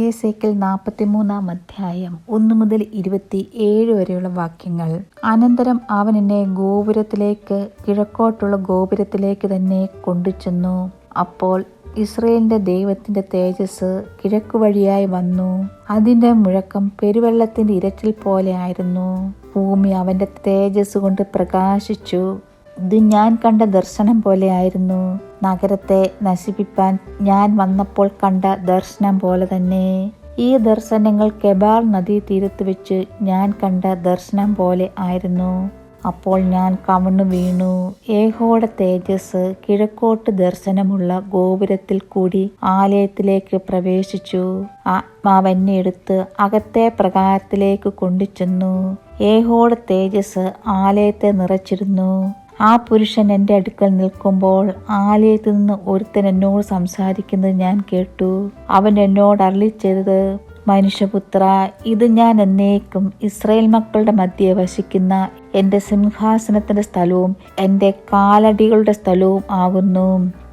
ഏകേസേക്കിൽ നാൽപ്പത്തിമൂന്നാം അധ്യായം ഒന്നു മുതൽ ഇരുപത്തി ഏഴ് വരെയുള്ള വാക്യങ്ങൾ. അനന്തരം അവൻ എന്നെ ഗോപുരത്തിലേക്ക് കിഴക്കോട്ടുള്ള ഗോപുരത്തിലേക്ക് തന്നെ കൊണ്ടുചെന്നു. അപ്പോൾ ഇസ്രയേലിന്റെ ദൈവത്തിന്റെ തേജസ് കിഴക്കു വഴിയായി വന്നു. അതിന്റെ മുഴക്കം പെരുവെള്ളത്തിന്റെ ഇരച്ചിൽ പോലെ ആയിരുന്നു. ഭൂമി അവന്റെ തേജസ് കൊണ്ട് പ്രകാശിച്ചു. ഇത് ഞാൻ കണ്ട ദർശനം പോലെയായിരുന്നു നഗരത്തെ നശിപ്പിപ്പാൻ ഞാൻ വന്നപ്പോൾ കണ്ട ദർശനം പോലെ തന്നെ. ഈ ദർശനങ്ങൾ കെബാർ നദീ തീരത്ത് വെച്ച് ഞാൻ കണ്ട ദർശനം പോലെ ആയിരുന്നു. അപ്പോൾ ഞാൻ കവണ്ണു വീണു. ഏഹോട തേജസ് കിഴക്കോട്ട് ദർശനമുള്ള ഗോപുരത്തിൽ കൂടി ആലയത്തിലേക്ക് പ്രവേശിച്ചു. ആത്മാവെന്നെ എടുത്ത് അകത്തെ പ്രകാരത്തിലേക്ക് കൊണ്ടുചെന്നു. ഏഹോട തേജസ് ആലയത്തെ നിറച്ചിരുന്നു. ആ പുരുഷൻ എന്റെ അടുക്കൽ നിൽക്കുമ്പോൾ ആലയത്തിൽ നിന്ന് ഒരുത്തൻ എന്നോട് സംസാരിക്കുന്നത് ഞാൻ കേട്ടു. അവൻ എന്നോട് അരളി മനുഷ്യപുത്ര ഇത് ഞാൻ എന്നേക്കും ഇസ്രയേൽ മക്കളുടെ മധ്യെ വശിക്കുന്ന എന്റെ സിംഹാസനത്തിന്റെ സ്ഥലവും എന്റെ കാലടികളുടെ സ്ഥലവും ആകുന്നു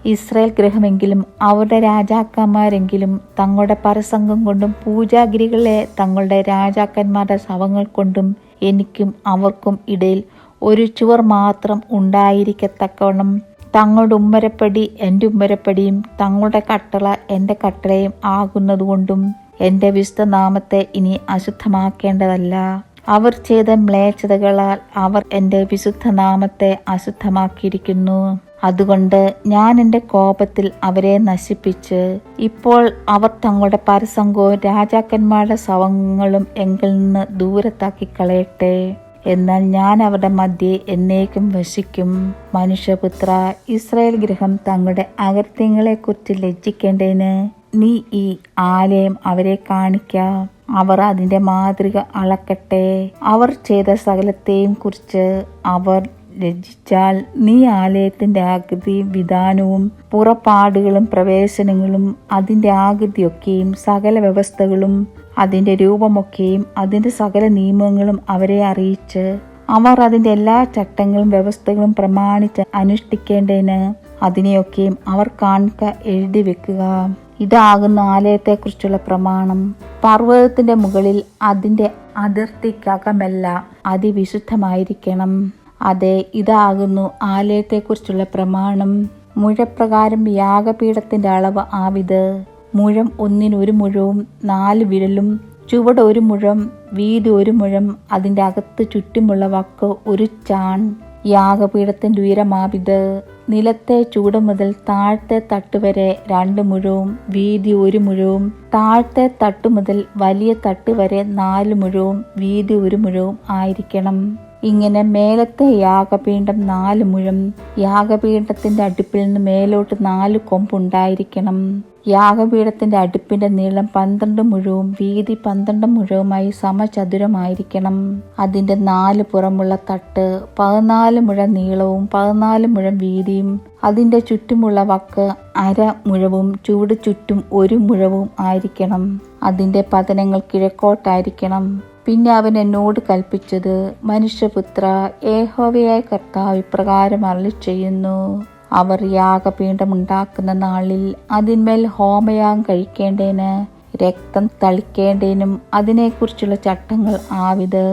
ഇസ്രായേൽ ഗ്രഹമെങ്കിലും അവരുടെ രാജാക്കന്മാരെങ്കിലും തങ്ങളുടെ പരസംഗം കൊണ്ടും പൂജാഗിരികളെ തങ്ങളുടെ രാജാക്കന്മാരുടെ ശവങ്ങൾ കൊണ്ടും എനിക്കും അവർക്കും ഇടയിൽ ഒരു ചുവർ മാത്രം ഉണ്ടായിരിക്കത്തക്കവണ്ണം തങ്ങളുടെ ഉമ്മരപ്പടി എന്റെ ഉമ്മരപ്പടിയും തങ്ങളുടെ കട്ടള എന്റെ കട്ടളയും ആകുന്നതുകൊണ്ടും എന്റെ വിശുദ്ധനാമത്തെ ഇനി അശുദ്ധമാക്കേണ്ടതല്ല. അവർ ചെയ്ത മ്ലേച്ഛതകളാൽ അവർ എന്റെ വിശുദ്ധനാമത്തെ അശുദ്ധമാക്കിയിരിക്കുന്നു. അതുകൊണ്ട് ഞാൻ എന്റെ കോപത്തിൽ അവരെ നശിപ്പിച്ച് ഇപ്പോൾ അവർ തങ്ങളുടെ പരസംഗവും രാജാക്കന്മാരുടെ സവങ്ങളും എങ്കിൽ നിന്ന് ദൂരത്താക്കി കളയട്ടെ. എന്നാൽ ഞാൻ അവരുടെ മധ്യേ എന്നേക്കും വശിക്കും മനുഷ്യപുത്ര ഇസ്രായേൽ ഗൃഹം തങ്ങളുടെ അകൃത്യങ്ങളെക്കുറിച്ച് ലജ്ജിക്കേണ്ടതിന് നീ ഈ ആലയം അവരെ കാണിക്കാം. അവർ അതിന്റെ മാതൃക അളക്കട്ടെ. അവർ ചെയ്ത സകലത്തെയും കുറിച്ച് അവർ രചിച്ചാൽ നീ ആലയത്തിന്റെ ആകൃതി വിധാനവും പുറപ്പാടുകളും പ്രവേശനങ്ങളും അതിന്റെ ആകൃതിയൊക്കെയും സകല വ്യവസ്ഥകളും അതിന്റെ രൂപമൊക്കെയും അതിന്റെ സകല നിയമങ്ങളും അവരെ അറിയിച്ച് അവർ അതിന്റെ എല്ലാ ചട്ടങ്ങളും വ്യവസ്ഥകളും പ്രമാണിച്ച് അനുഷ്ഠിക്കേണ്ടതിന് അതിനെയൊക്കെയും അവർ കാണുക എഴുതി വെക്കുക. ഇതാകുന്ന ആലയത്തെക്കുറിച്ചുള്ള പ്രമാണം. പർവതത്തിന്റെ മുകളിൽ അതിന്റെ അതിർത്തിക്കകമല്ല അതിവിശുദ്ധമായിരിക്കണം. അതെ ഇതാകുന്നു ആലയത്തെക്കുറിച്ചുള്ള പ്രമാണം. മുഴപ്രകാരം യാഗപീഠത്തിന്റെ അളവ് ആവിത്. മുഴം ഒന്നിന് ഒരു മുഴവും നാല് വിരലും ചുവട് ഒരു മുഴം വീതി ഒരു മുഴം അതിന്റെ അകത്ത് ചുറ്റുമുള്ള വക്ക് ഒരു ചാൺ. യാഗപീഠത്തിന്റെ ഉയരമാവിത് നിലത്തെ ചൂട് മുതൽ താഴത്തെ തട്ട് വരെ രണ്ട് മുഴവും വീതി ഒരു മുഴവും താഴത്തെ തട്ട് മുതൽ വലിയ തട്ട് വരെ നാല് മുഴവും വീതി ഒരു മുഴവും ആയിരിക്കണം. ഇങ്ങനെ മേലത്തെ യാഗപീഠം നാല് മുഴം യാഗപീഠത്തിന്റെ അടുപ്പിൽ നിന്ന് മേലോട്ട് നാല് കൊമ്പുണ്ടായിരിക്കണം യാഗപീഠത്തിന്റെ അടുപ്പിന്റെ നീളം പന്ത്രണ്ട് മുഴവും വീതി പന്ത്രണ്ട് മുഴവുമായി സമചതുരമായിരിക്കണം. അതിന്റെ നാല് പുറമുള്ള തട്ട് പതിനാല് മുഴ നീളവും പതിനാല് മുഴം വീതിയും അതിന്റെ ചുറ്റുമുള്ള വക്ക് അര മുഴവും ചൂട് ചുറ്റും ഒരു മുഴവും ആയിരിക്കണം. അതിന്റെ പതനങ്ങൾ കിഴക്കോട്ടായിരിക്കണം. പിന്നെ അവൻ എന്നോട് കൽപ്പിച്ചത് മനുഷ്യപുത്ര ഏഹോവയായ കർത്താവ് ഇപ്രകാരം അരളി ചെയ്യുന്നു അവർ യാഗപീഠമുണ്ടാക്കുന്ന നാളിൽ അതിന്മേൽ ഹോമയാഗം കഴിക്കേണ്ടതിന് രക്തം തളിക്കേണ്ടതിനും അതിനെക്കുറിച്ചുള്ള ചട്ടങ്ങൾ ആവിത്.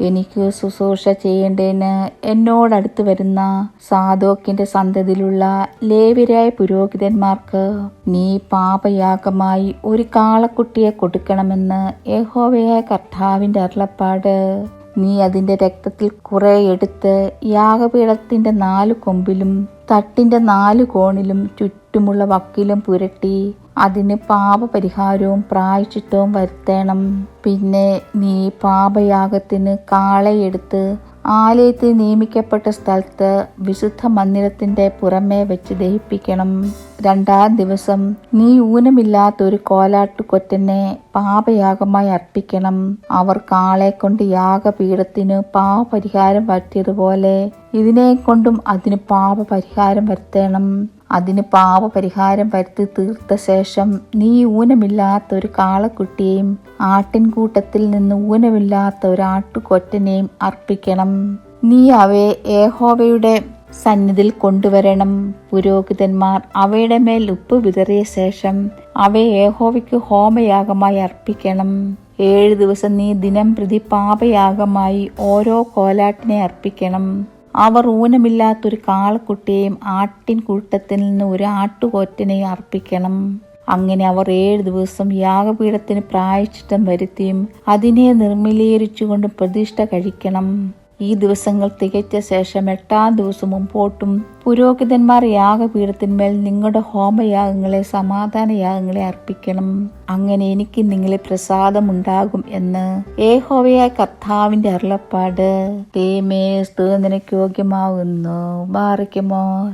എനിക്ക് ശുശ്രൂഷ ചെയ്യേണ്ടതിന് എന്നോടടുത്ത് വരുന്ന സാധോക്കിന്റെ സന്തതിയിലുള്ള ലേവിരായ പുരോഹിതന്മാർക്ക് നീ പാപയാഗമായി ഒരു കാളക്കുട്ടിയെ കൊടുക്കണമെന്ന് യഹോവയായ കർത്താവിന്റെ അരുളപ്പാട്. നീ അതിന്റെ രക്തത്തിൽ കുറെ എടുത്ത് യാഗപീഠത്തിന്റെ നാല് കൊമ്പിലും തട്ടിന്റെ നാല് കോണിലും ചുറ്റുമുള്ള വക്കിലും പുരട്ടി അതിന് പാപപരിഹാരവും പ്രായച്ചിത്തവും വരുത്തണം. പിന്നെ നീ പാപയാഗത്തിന് കാളയെടുത്ത് ആലയത്തിൽ നിയമിക്കപ്പെട്ട സ്ഥലത്ത് വിശുദ്ധ മന്ദിരത്തിന്റെ പുറമേ വെച്ച് ദഹിപ്പിക്കണം. രണ്ടാം ദിവസം നീ ഊനമില്ലാത്ത ഒരു കോലാട്ടുകൊറ്റനെ പാപയാഗമായി അർപ്പിക്കണം. അവർ കാളെ കൊണ്ട് യാഗപീഠത്തിന് പാപപരിഹാരം വരുത്തിയതുപോലെ ഇതിനെ കൊണ്ടും അതിന് പാപപരിഹാരം വരുത്തണം. അതിന് പാപപരിഹാരം വരുത്തി തീർത്ത ശേഷം നീ ഊനമില്ലാത്ത ഒരു കാളക്കുട്ടിയെയും ആട്ടിൻകൂട്ടത്തിൽ നിന്ന് ഊനമില്ലാത്ത ഒരു ആട്ടുകൊറ്റനെയും അർപ്പിക്കണം. നീ അവയെ ഏഹോവയുടെ സന്നിധിയിൽ കൊണ്ടുവരണം. പുരോഹിതന്മാർ അവയുടെ മേൽ ഉപ്പ് വിതറിയ ശേഷം അവയെ ഏഹോവയ്ക്ക് ഹോമയാഗമായി അർപ്പിക്കണം. ഏഴ് ദിവസം നീ ദിനം പ്രതി പാപയാഗമായി ഓരോ കോലാട്ടിനെ അർപ്പിക്കണം. അവർ ഊനമില്ലാത്തൊരു കാളക്കുട്ടിയെയും ആട്ടിൻ കൂട്ടത്തിൽ നിന്ന് ഒരു ആട്ടുകൊറ്റനെയും അർപ്പിക്കണം. അങ്ങനെ അവർ ഏഴ് ദിവസം യാഗപീഠത്തിന് പ്രായശ്ചിത്തം വരുത്തിയും അതിനെ നിർമ്മലീകരിച്ചുകൊണ്ട് പ്രതിഷ്ഠ കഴിക്കണം. ഈ ദിവസങ്ങൾ തികച്ച ശേഷം എട്ടാം ദിവസം മുമ്പോട്ടും പുരോഹിതന്മാർ യാഗപീഠത്തിന്മേൽ നിങ്ങളുടെ ഹോമയാഗങ്ങളെ സമാധാന യാഗങ്ങളെ അർപ്പിക്കണം. അങ്ങനെ എനിക്ക് നിങ്ങളെ പ്രസാദമുണ്ടാകും എന്ന് ഏഹോവയായ കർത്താവിന്റെ അരുളപ്പാട്. തേമേ സ്തു നിനക്ക് യോഗ്യമാകുന്നു. ബാറിക്കുമോ